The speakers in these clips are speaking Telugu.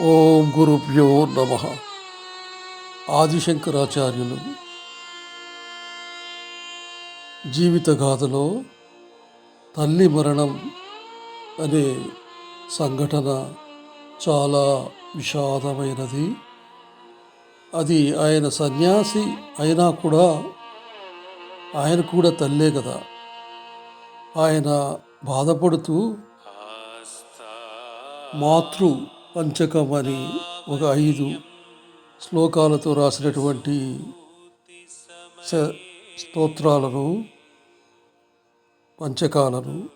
ఓం గురుభ్యో నమ. ఆదిశంకరాచార్యులు. జీవితగాథలో తల్లి మరణం అనే సంఘటన చాలా విషాదమైనది. అది ఆయన సన్యాసి అయినా కూడా ఆయన కూడా తల్లే కదా. ఆయన బాధపడుతూ మాతృ పంచకం అని ఒక ఐదు శ్లోకాలతో రాసినటువంటి స్తోత్రాలను పంచకాలను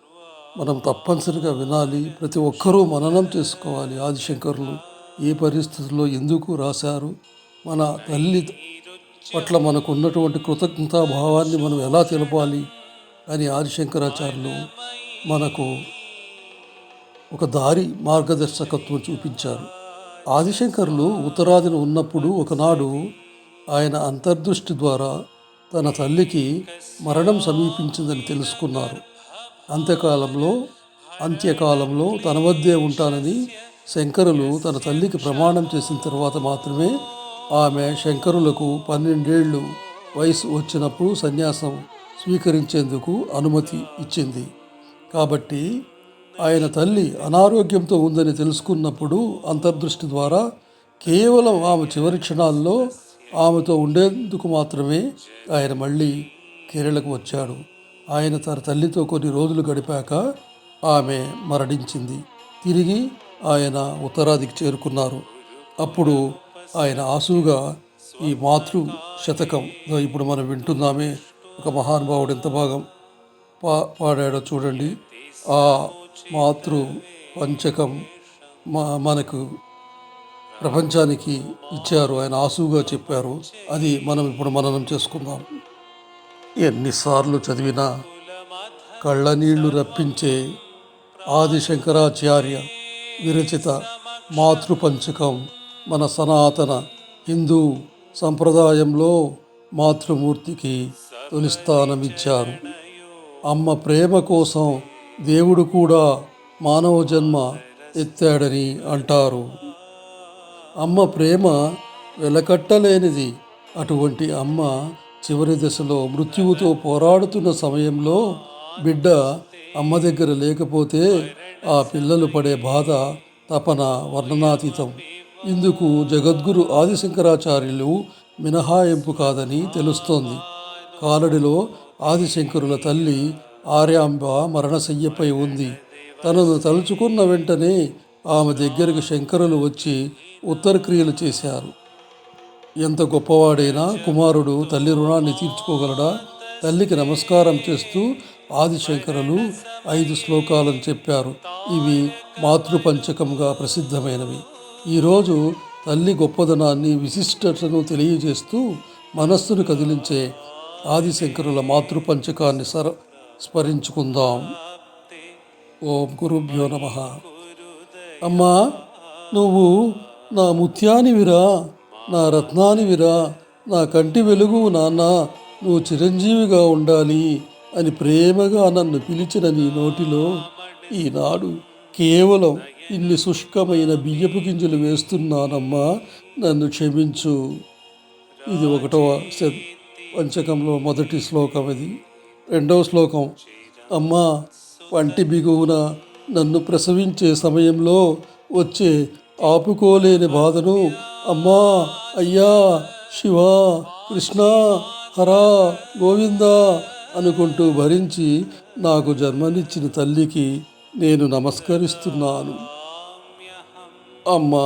మనం తప్పనిసరిగా వినాలి. ప్రతి ఒక్కరూ మననం చేసుకోవాలి. ఆదిశంకరులు ఏ పరిస్థితుల్లో ఎందుకు రాశారు? మన తల్లి పట్ల మనకు ఉన్నటువంటి కృతజ్ఞతా భావాన్ని మనం ఎలా తెలపాలి? అని ఆదిశంకరాచార్యులు మనకు ఒక దారి మార్గదర్శకత్వం చూపించారు. ఆదిశంకరులు ఉత్తరాదిన ఉన్నప్పుడు ఒకనాడు ఆయన అంతర్దృష్టి ద్వారా తన తల్లికి మరణం సమీపించిందని తెలుసుకున్నారు. అంత్యకాలంలో అంత్యకాలంలో తన వద్దే ఉంటానని శంకరులు తన తల్లికి ప్రమాణం చేసిన తర్వాత మాత్రమే ఆమె శంకరులకు పన్నెండేళ్ళు వయసు వచ్చినప్పుడు సన్యాసం స్వీకరించేందుకు అనుమతి ఇచ్చింది. కాబట్టి ఆయన తల్లి అనారోగ్యంతో ఉందని తెలుసుకున్నప్పుడు అంతర్దృష్టి ద్వారా కేవలం ఆమె చివరి క్షణాల్లో ఆమెతో ఉండేందుకు మాత్రమే ఆయన మళ్ళీ కేరళకు వచ్చాడు. ఆయన తన తల్లితో కొన్ని రోజులు గడిపాక ఆమె మరణించింది. తిరిగి ఆయన ఉత్తరాదికి చేరుకున్నారు. అప్పుడు ఆయన ఆసుగా ఈ మాతృ శతకం ఇప్పుడు మనం వింటున్నామే. ఒక మహానుభావుడు ఎంత భాగం పా పాడాడో చూడండి. ఆ మాతృ పంచకం మా మనకు ప్రపంచానికి ఇచ్చారు. ఆయన ఆసుగా చెప్పారు. అది మనం ఇప్పుడు మననం చేసుకుందాం. ఎన్నిసార్లు చదివినా కళ్ళనీళ్ళు రప్పించే ఆది శంకరాచార్య విరచిత మాతృపంచకం మన సనాతన హిందూ సంప్రదాయంలో మాతృమూర్తికి తొలి స్థానం ఇచ్చారు అమ్మ ప్రేమ కోసం దేవుడు కూడా మానవ జన్మ ఎత్తాడని అంటారు. అమ్మ ప్రేమ వెలకట్టలేనిది. అటువంటి అమ్మ చివరి దశలో మృత్యువుతో పోరాడుతున్న సమయంలో బిడ్డ అమ్మ దగ్గర లేకపోతే ఆ పిల్లలు పడే బాధ తపన వర్ణనాతీతం. ఇందుకు జగద్గురు ఆదిశంకరాచార్యులు మినహాయింపు కాదని తెలుస్తోంది. కాలడిలో ఆదిశంకరుల తల్లి ఆర్యాంబ మరణశయ్యపై ఉంది. తనను తలుచుకున్న వెంటనే ఆమె దగ్గరికి శంకరులు వచ్చి ఉత్తరక్రియలు చేశారు. ఎంత గొప్పవాడైనా కుమారుడు తల్లి రుణాన్ని తీర్చుకోగలడా? తల్లికి నమస్కారం చేస్తూ ఆదిశంకరులు ఐదు శ్లోకాలను చెప్పారు. ఇవి మాతృపంచకంగా ప్రసిద్ధమైనవి. ఈరోజు తల్లి గొప్పదనాన్ని విశిష్టతను తెలియజేస్తూ మనస్సును కదిలించే ఆదిశంకరుల మాతృపంచకాన్ని సర స్మరించుకుందాం. ఓం గురుభ్యో నమ. అమ్మా నువ్వు నా ముత్యానివిరా నా రత్నానివిరా నా కంటి వెలుగు నాన్న నువ్వు చిరంజీవిగా ఉండాలి అని ప్రేమగా నన్ను పిలిచిన నీ నోటిలో ఈనాడు కేవలం ఇన్ని శుష్కమైన బియ్యపు గింజలు వేస్తున్నానమ్మా నన్ను క్షమించు. ఇది ఒకటవ శ- పంచకంలో మొదటి శ్లోకం ఇది రెండవ శ్లోకం. అమ్మ వంటి బిగువున నన్ను ప్రసవించే సమయంలో వచ్చే ఆపుకోలేని బాధను అమ్మా అయ్యా శివ కృష్ణ హరా గోవింద అనుకుంటూ భరించి నాకు జన్మనిచ్చిన తల్లికి నేను నమస్కరిస్తున్నాను. అమ్మ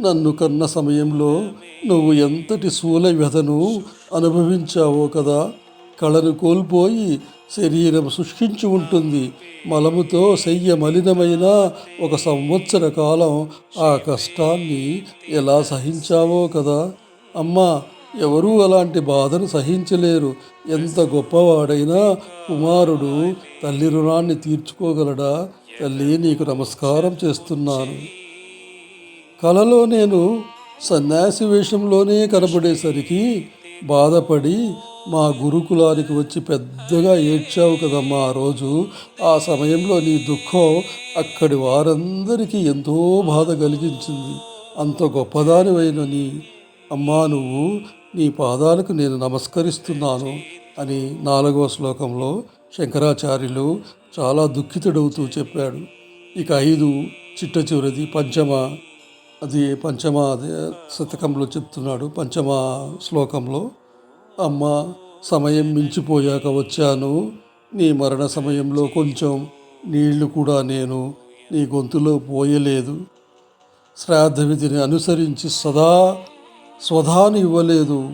నన్ను కన్న సమయంలో నువ్వు ఎంతటి శూల వ్యధను అనుభవించావో కదా. కళను కోల్పోయి శరీరం శుష్కించి ఉంటుంది. మలముతో శయ్య మలినమైన ఒక సంవత్సర కాలం ఆ కష్టాన్ని ఎలా సహించావో కదా? అమ్మా ఎవరూ అలాంటి బాధను సహించలేరు. ఎంత గొప్పవాడైనా కుమారుడు తల్లి రుణాన్ని తీర్చుకోగలడా? తల్లి నీకు నమస్కారం చేస్తున్నాను. కలలో నేను సన్యాసి వేషంలోనే కనబడేసరికి బాధపడి మా గురుకులానికి వచ్చి పెద్దగా ఏడ్చావు కదమ్మా. ఆ రోజు ఆ సమయంలో నీ దుఃఖం అక్కడి వారందరికీ ఎంతో బాధ కలిగించింది. అంత గొప్పదానివైన నీ అమ్మా నువ్వు నీ పాదాలకు నేను నమస్కరిస్తున్నాను అని నాలుగవ శ్లోకంలో శంకరాచార్యులు చాలా దుఃఖితుడవుతూ చెప్పాడు. ఇక ఐదు చిట్ట చివరిది పంచమ అది పంచమ శతకంలో చెప్తున్నాడు పంచమ శ్లోకంలో అమ్మ సమయం మించిపోయాక వచ్చాను. నీ మరణ సమయంలో కొంచెం నీళ్ళు కూడా నేను నీ గొంతులో పోయలేదు. శ్రాద్ధ విధిని అనుసరించి సదా స్వధాని ఇవ్వలేదు.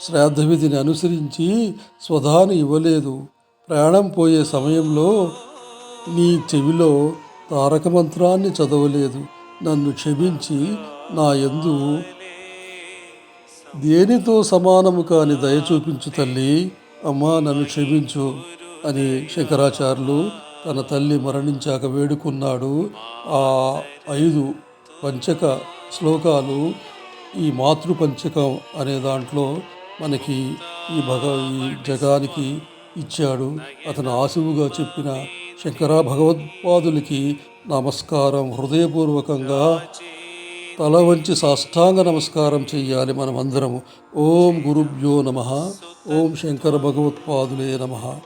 శ్రాద్ధ విధిని అనుసరించి స్వధాని ఇవ్వలేదు. ప్రాణం పోయే సమయంలో నీ చెవిలో తారక మంత్రాన్ని చదవలేదు. నన్ను క్షమించి నా యందు దేనితో సమానము కాని దయ చూపించు తల్లి. అమ్మా నన్ను క్షమించు అని శంకరాచార్యులు తన తల్లి మరణించాక వేడుకున్నాడు. ఆ ఐదు పంచక శ్లోకాలు ఈ మాతృపంచకం అనే దాంట్లో మనకి ఈ భగ ఈ జగానికి ఇచ్చాడు. అతను ఆశువుగా చెప్పిన శంకరా భగవత్పాదులకి నమస్కారం హృదయపూర్వకంగా తల వంచి సాష్టాంగ నమస్కారం చెయ్యాలి మనమందరము. ఓం గురుభ్యో నమ. ఓం శంకర భగవత్పాదులే నమ.